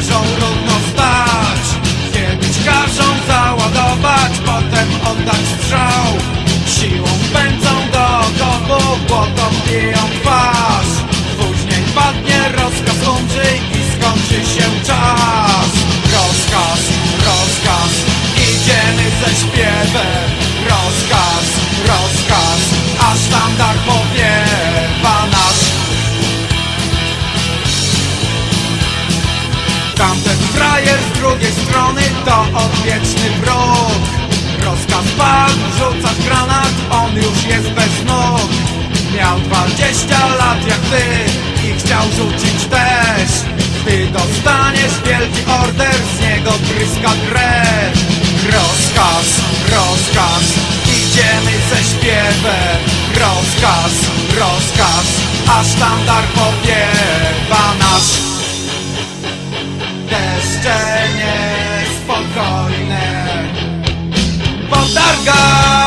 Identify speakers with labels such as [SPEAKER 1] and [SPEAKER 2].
[SPEAKER 1] każą równo stać. Kiedyś każą załadować, potem oddać strzał. Siłą pędzą do domu, błoto biją twarz. Później padnie rozkaz, umrzyj i skończy się czas. Rozkaz, rozkaz, idziemy ze śpiewem. To odwieczny wróg Rozkaz padł, rzucać granat, on już jest bez nóg. Miał 20 lat jak ty i chciał rzucić też. Ty dostaniesz wielki order, z niego tryska krew. Rozkaz, rozkaz, idziemy ze śpiewem. Rozkaz, rozkaz, a sztandar powiewa nasz warga